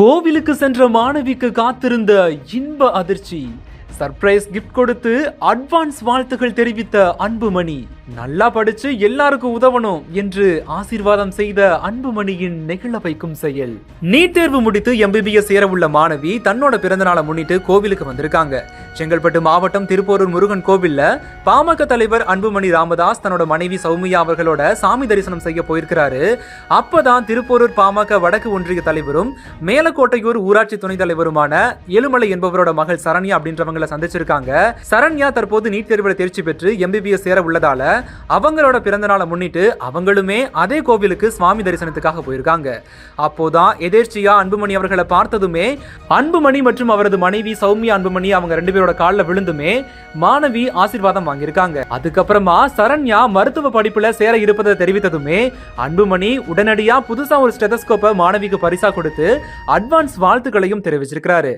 கோவிலுக்கு சென்ற மாணவிக்கு காத்திருந்த இன்ப அதிர்ச்சி. சர்ப்ரைஸ் கிஃப்ட் கொடுத்து அட்வான்ஸ் வாழ்த்துகள் தெரிவித்த அன்புமணி. நல்லா படிச்சு எல்லாருக்கும் உதவணும் என்று ஆசீர்வாதம் செய்த அன்புமணியின் நெகிழ வைக்கும் செயல். நீட் தேர்வு முடித்து எம்பிபிஎஸ் சேர உள்ள மாணவி தன்னோட பிறந்த நாளை முன்னிட்டு கோவிலுக்கு வந்திருக்காங்க. செங்கல்பட்டு மாவட்டம் திருப்போரூர் முருகன் கோவில்ல பாமக தலைவர் அன்புமணி ராமதாஸ் தன்னோட மனைவி சௌமியா அவர்களோட சாமி தரிசனம் செய்ய போயிருக்கிறாரு. அப்பதான் திருப்போரூர் பாமக வடக்கு ஒன்றிய தலைவரும் மேலக்கோட்டையூர் ஊராட்சி துணைத் தலைவருமான ஏழுமலை என்பவரோட மகள் சரண்யா அப்படின்றவங்களை சந்திச்சிருக்காங்க. சரண்யா தற்போது நீட் தேர்வில் தேர்ச்சி பெற்று எம்பிபிஎஸ் சேர உள்ளதால அவங்களோட பிறந்த நாளை முன்னிட்டு அவங்களுமே அதே கோவிலுக்கு சுவாமி தரிசனத்துக்காக போயிருக்காங்க. அப்போதான் எதேர்ச்சியா அன்புமணி அவர்களை பார்த்ததுமே அன்புமணி மற்றும் அவரது மனைவி சௌமியா அன்புமணி அவங்க ரெண்டு பேரோட காலில் விழுந்துமே மாணவி ஆசீர்வாதம் வாங்கியிருக்காங்க. அதுக்கப்புறமா சரண்யா மருத்துவ படிப்புல சேர இருப்பதை தெரிவித்ததுமே அன்புமணி உடனடியா புதுசா ஒரு ஸ்டெதஸ்கோப்பை மாணவிக்கு பரிசா கொடுத்து அட்வான்ஸ் வாழ்த்துக்களையும் தெரிவிச்சிருக்கிறாரு.